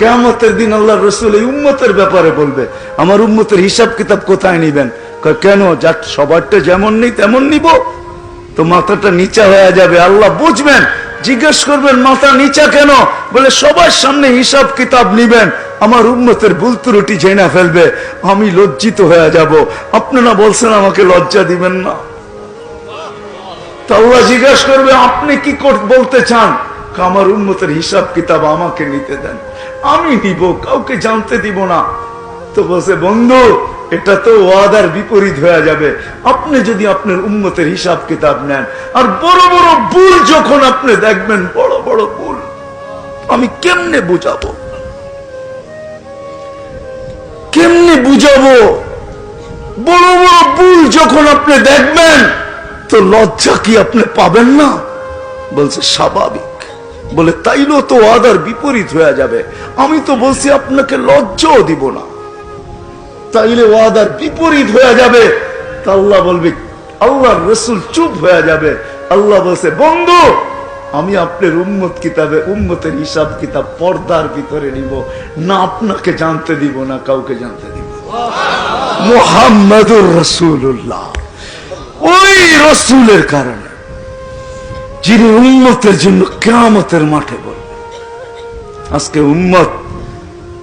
কেমতের দিন আল্লাহ রসুল এই উম্মতের ব্যাপারে বলবে, আমার উম্মতের হিসাব কিতাব কোথায় নিবেন? কেন? যাক সবারটা যেমন নেই, তেমন নিব। তো মাথাটা নিচা হয়ে যাবে, আল্লাহ বুঝবেন, জিজ্ঞেস করবেন, মাথা নিচা কেন? বলে, সবার সামনে হিসাব কিতাব নিবেন, আমার উন্মতের ভুল ত্রুটি জেনা ফেলবে, আমি লজ্জিত হয়ে যাব। আপনারা বলছেন আমাকে লজ্জা দিবেন না? আল্লাহ জিজ্ঞাসা করবে, আপনি কি বলতে চান? আমার উন্মতের হিসাব কিতাব আমাকে নিতে দেন। আমি নিব কাউকে জানতে দিব না। তো বলছে, বন্ধু, এটা তো ওয়াদার বিপরীত হয়ে যাবে। আপনি যদি আপনার উন্মতের হিসাব কিতাব নেন, আর বড় বড় ভুল যখন আপনি দেখবেন, বড় বড় ভুল, আমি কেমনে বুঝাবো? কেমনে বুঝাবো? বড় বড় ভুল যখন আপনি দেখবেন, তো লজ্জা কি আপনি পাবেন না? বলছে, স্বাভাবিক। বলে, তাইলেও তো আদার বিপরীত হয়ে যাবে। আমি তো বলছি, আপনাকে লজ্জাও দিব না। তাইলে ওয়াদার বিপরীত হয়ে যাবে। তা আল্লাহ বলবে আল্লাহ রসুল চুপ হয়ে যাবে। আল্লাহ বলছে, বন্ধু, আমি আপনার উম্মত কিতাবে, উম্মতের হিসাব কিতাব পর্দার ভিতরে নিব। না আপনাকে জানতে দিব, না কাউকে জানতে দিব। মোহাম্মদুর রসুল্লাহ ওই রসুলের কারণে। যিনি উম্মতের জন্য কেমতের মাঠে বলবে আজকে উম্মত,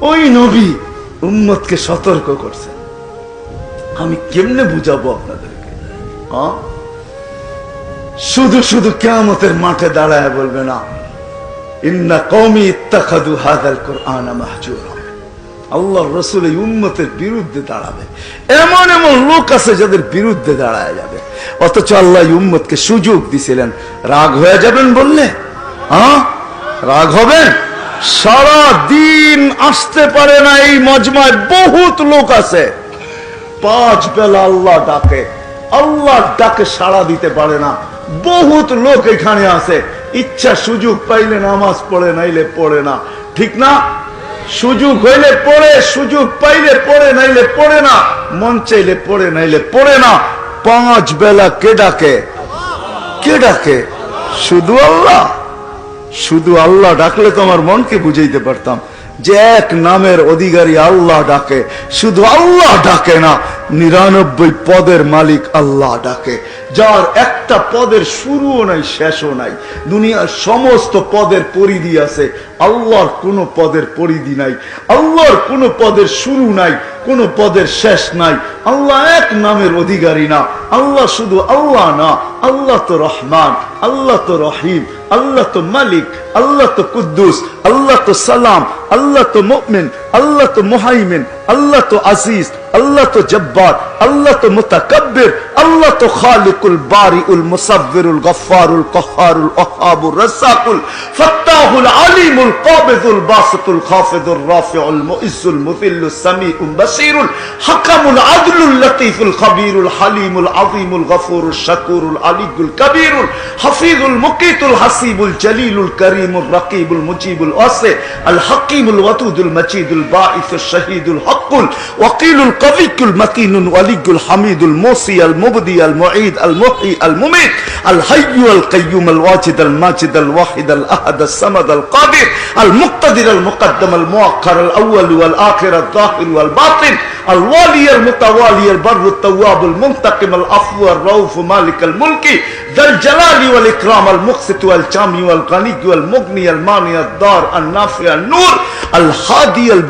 ওই নবী উম্মতকে সতর্ক করছেন। আমি কেমনে বুঝাবো আপনাদেরকে? শুধু শুধু কেমতের মাঠে দাঁড়ায় বলবে না। ইন্না কৌমি ইত্তাখাদু হাদাল কোরআন মাহজুরা। আল্লাহ রসুল এই উম্মতের বিরুদ্ধে দাঁড়াবে। এমন এমন লোক আছে যাদের বিরুদ্ধে দাঁড়ায় যাবে। অথচ আল্লাহ উম্মতকে সুযোগ দিছিলেন। রাগ হয়ে যাবেন বললে? হ্যাঁ? রাগ হবেন সারা দিন আসতে পারে না এই মজমায়। বহুত লোক আছে। পাঁচ বেলা আল্লাহ ডাকে। আল্লাহ ডাকে সাড়া দিতে পারে না। বহুত লোক এখানে আছে। ইচ্ছা সুযোগ পাইলে নামাজ পড়ে, নাইলে পড়ে না। ঠিক না? সুযোগ হইলে পড়ে, সুযোগ পাইলে পড়ে, নাইলে পড়ে না। মন চাইলে পড়ে, নাইলে পড়ে না। পাঁচ বেলা কে ডাকে? কে ডাকে? শুধু আল্লাহ। শুধু আল্লাহ ডাকলে তোমার মনকে বুঝাইতে পারতাম যে এক নামের অধিকারী আল্লাহ ডাকে। শুধু আল্লাহ ডাকে না, নিরানব্বই পদের মালিক আল্লাহ ডাকে। যার একটা পদের শুরুও নাই, শেষও নাই। দুনিয়ার সমস্ত পদের পরিধি আছে। আল্লাহর কোনো পদের পরিধি নাই। আল্লাহর কোনো পদের শুরু নাই, কোনো পদের শেষ নাই। আল্লাহ এক নামের অধিকারী না। আল্লাহ শুধু আল্লাহ না। আল্লাহ তো রহমান, আল্লাহ তো রহিম, আল্লাহ তো মালিক, আল্লাহ তো কুদ্দুস, আল্লাহ তো সালাম, আল্লাহ তো মুমিন আল্লাহ তো মুহাইমিন, আল্লাহ তো আজিজ, আল্লাহ তো জব্বার, আল্লাহ তো মুতাকাব্বির, আল্লাহ তো খালিকুল বারিউল মুসাব্বিরুল গফফারুল কহ্হারুল ওয়াহাবুর রাজ্জাকুল ফাত্তাহুল আলিমুল কাবিদুল বাসিতুল খাফিদুর রাফিউল মুইজ্জুল মুযিল্লুস সামিউল বাসীরুল হাকামুল আদলুল লতীফুল খবীরুল হালিমুল আযীমুল গফুরুল শাকুরুল আলিয়ুল কবীরুল হাফিজুল মুকিতুল হাসিবুল জলিলুল করিমুল রকিবুল মুজিবুল ওয়াসি আল হাকিমুল ওয়াদুদুল মজিদুল الباعث الشهيد الحق وقيل القضي المتين الولي الحميد الموصي المبدي المعيد المحيي المميت الحي القيوم الواجد الماجد الواحد الأحد الصمد القادر المقتدر المقدم المؤخر الأول والآخر الظاهر والباطن الوالي المتوالي البر التواب المنتقم العفو الروف مالك الملك ذا الجلال والإكرام المقسط والجامي والغني والمغني المانع الدار النافع النور الحادي الب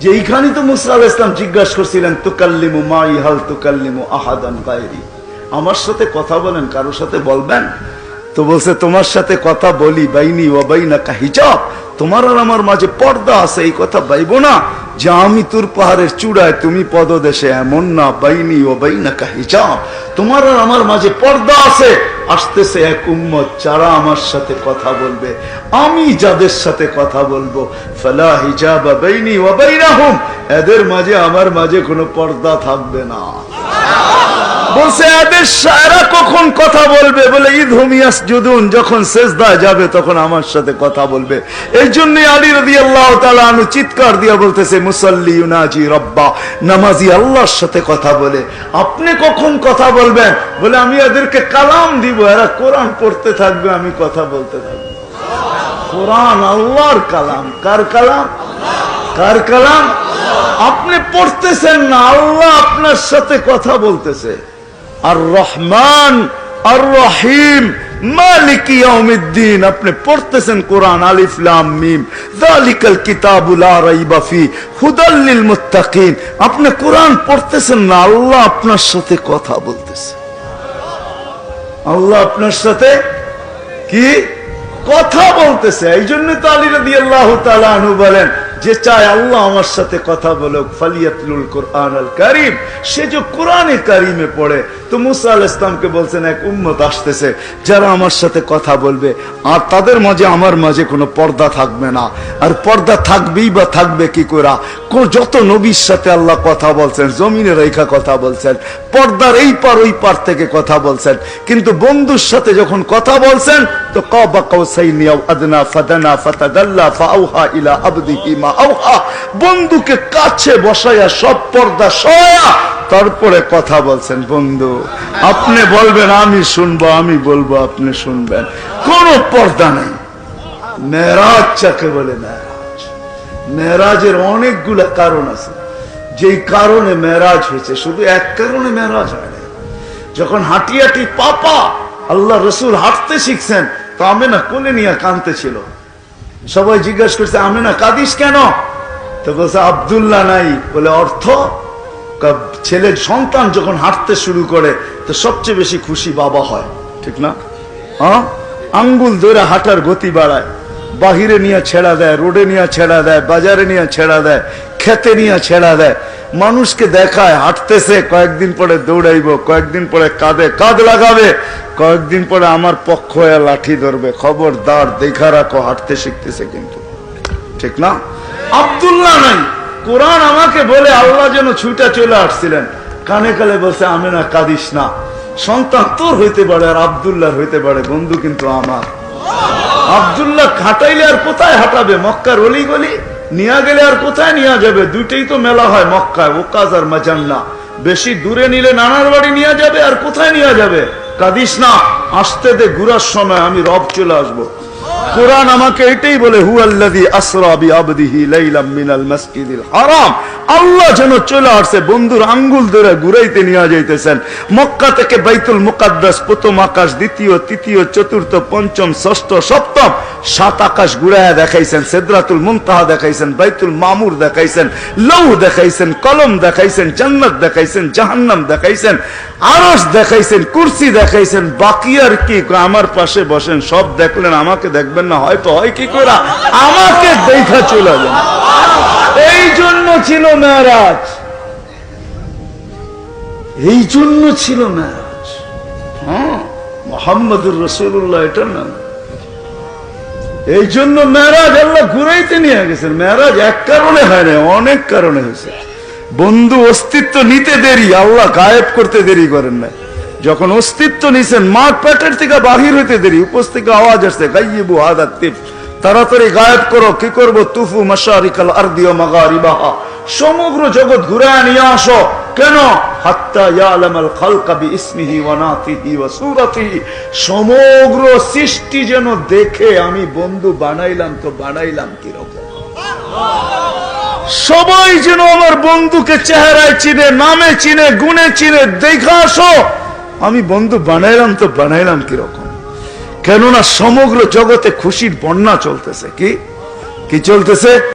যে এইখানে তো মুসা ইসলাম জিজ্ঞাসা করছিলেন, তুকাল্লিমু মাই, হাল তুকাল্লিমু আহাদান বাইরি আমার সাথে কথা বলেন, কারোর সাথে বলবেন? তো বলছে, তোমার সাথে কথা বলি, বাইনি ও বাইনা হিজাব। তোমার আর আমার মাঝে পর্দা আছে, এই কথা বাইব না। যে আমি তোর পাহাড়ের চূড়ায়, তুমি পদদেশে এমন না, বাইনি ও বাইনা হিজাব। তোমার আর আমার মাঝে পর্দা আছে। আসতেছে এক উম্মত, যারা আমার সাথে কথা বলবে। আমি যাদের সাথে কথা বলব। ফালা হিজাব বাইনি ও বাইনাহুম। এদের মাঝে, আমার মাঝে কোনো পর্দা থাকবে না। বলছে এদের সারা কখন কথা বলবে? বলে, ঈদ হুমিয়াস যদুন যখন শেষদায় যাবে, তখন আমার সাথে কথা বলবে। এই জন্য আলী রবি আল্লাহ তালু চিৎকার দিয়া বলতেছে, মুসল্লি ইউনাজি রব্বা। নামাজি আল্লাহর সাথে কথা বলে, আপনি কখন কথা বলবেন? বলে, আমি এদেরকে কালাম দিব, এরা কোরআন পড়তে থাকবে, আমি কথা বলতে থাকব। কোরআন আল্লাহর কালাম। কার কালাম? কার কালাম? আপনি পড়তেছেন না, আল্লাহ আপনার সাথে কথা বলতেছে। আর রহমান আর রহিম মালিক পড়তেছেন কোরআন কোরআন পড়তেছেন আপনার সাথে কথা বলতেছে। আল্লাহ আপনার সাথে কি? কথা বলতেছে। এই জন্য তো আলী রাদি আল্লাহ বলেন, যে চায় আল্লাহ আমার সাথে কথা বলো ফালিয়াতুল কোরআন আল কারিম। সে যে কোরআনে কারিমে পড়ে তো মুসা আল ইসলামকে বলছেন, এক উম্মত আসতেছে যারা আমার সাথে কথা বলবে আর তাদের মাঝে আমার মাঝে কোনো পর্দা থাকবে না। আর পর্দা থাকবেই বা থাকবে কি করা যত নবীর সাথে আল্লাহ কথা বলছেন, জমিনে রেখা কথা বলছেন, পর্দার এই পার ওই পার থেকে কথা বলছেন। কিন্তু বন্ধুর সাথে যখন কথা বলছেন, তো বন্ধুকে কাছে বসায়া সব পর্দা সয়া তারপরে কথা বলছেন, বন্ধু, আপনি বলবেন, আমি শুনব, আমি বলব, আপনি শুনবেন। কোনো পর্দা নেই। মেরাজ চাকে বলে মেরাজ। মেরাজের অনেকগুলা কারণ আছে। যেই কারণে মেরাজ হয়েছে, শুধু এক কারণে মেরাজ হয় না। যখন হাঁটি হাঁটি পাপা, আল্লাহ রসুল হাঁটতে শিখছেন, তো আমেনা কোলে নিয়ে কানতে ছিল। সবাই জিজ্ঞাসা করছে, আমেনা কাঁদিস কেন? তো বলছে, আবদুল্লাহ নাই বলে অর্থ ছেলের সন্তান যখন হাঁটতে শুরু করে, তো সবচেয়ে বেশি খুশি বাবা হয়। ঠিক না? হ্যাঁ আঙ্গুল ধরে হাঁটার গতি বাড়ায়। বাহিরে নিয়ে ছেড়া দেয়, রোডে নিয়ে ছেড়া দেয়, বাজারে নিয়ে ছেড়া দেয়, খেতে নিয়ে ছেড়া দেয়। মানুষকে দেখায়, হাঁটতেছে, কয়েকদিন পরে দৌড়াইব, কয়েকদিন পরে কাঁধে কাঁধ লাগাবে, কয়েকদিন পরে আমার পক্ষ হয়ে লাঠি ধরবে। খবরদার দেখা রাখো হাঁটতে শিখতেছে কিন্তু। ঠিক না? আব্দুল্লাহ নাই। কোরআন আমাকে বলে আল্লাহ যেন ছুটা চলে আসছিলেন। কানে কালে বলছে আমি না কাঁদিস না। সন্তান তোর হইতে পারে আর আব্দুল্লাহ হইতে পারে, বন্ধু কিন্তু আমার। আব্দুল্লাহ হাঁটাইলে আর কোথায় হাঁটাবে? মক্কার অলি গলি নিয়ে গেলে আর কোথায় নিয়ে যাবে? দুইটাই তো মেলা হয় মক্কায়, ওকাজ আর মাজান্না। বেশি দূরে নিলে নানার বাড়ি নিয়ে যাবে আর কোথায় নিয়ে যাবে? কাদিস না, আসতে দে, ঘুরার সময় আমি রব চলে আসব। কোরআন আমাকে এটাই বলে হু আল্লাযী আসরা বিআবদিহি লাইলাম মিনাল মাসজিদিল হারাম। আল্লাহ যেন চলে আসছে বন্ধুর আঙ্গুল ধরে ঘুরাইতে নিয়ে যাইতেছেন। মক্কা থেকে বাইতুল মুকাদ্দাস প্রথম আকাশ, দ্বিতীয়, তৃতীয়, চতুর্থ, পঞ্চম, ষষ্ঠ, সপ্তম সাত আকাশ ঘুরাইয়া দেখাইছেন, সেদরাতুল মুনতাহা দেখাইছেন, বাইতুল মামুর দেখাইছেন লৌ দেখাইছেন, কলম দেখাইছেন, জান্নাত দেখাইছেন, জাহান্নাম দেখাইছেন আরস দেখাইছেন, কুরসি দেখাইছেন, বাকি আর কি আমার পাশে বসেন, সব দেখলেন, আমাকে দেখবেন না, হয়তো হয় কি করে, আমাকে দেখা চলে যান এই জন্য ছিল মেয়ারাজ। এই জন্য ছিল মেয়ারাজ। হ্যাঁ মোহাম্মদুর রসুল্লাহ এটা না এই জন্য মেয়ারাজ আল্লাহ ঘুরাইতে নিয়ে গেছেন। মেয়ারাজ এক কারণে হয় না অনেক কারণে হয়েছে। বন্ধু অস্তিত্ব নিতে দেরি, আল্লাহ গায়েব করতে দেরি করেন না যখন অস্তিত্ব নিছেন মাঠ পেটের থেকে বাহির হইতে দেরি উপর থেকে আওয়াজ আসছে গাইবু আদাত তিপ তাড়াতাড়ি গায়েব করো, কি করব? তুফু মাসারিকাল আরদিও মাগারিবাহা। সমগ্র জগৎ ঘুরে নিয়ে আসো। কেন? সমগ্র সৃষ্টি যেন দেখে আমি বন্ধু বানাইলাম তো বানাইলাম কি রকম সবাই যেন আমার বন্ধুকে চেহারায় চিনে, নামে চিনে, গুণে চিনে, দেখা আসো, আমি বন্ধু বানাইলাম তো বানাইলাম কীরকম? কেননা সমগ্র জগতে খুশির বন্যা চলতেছে, কি? কি চলতেছে?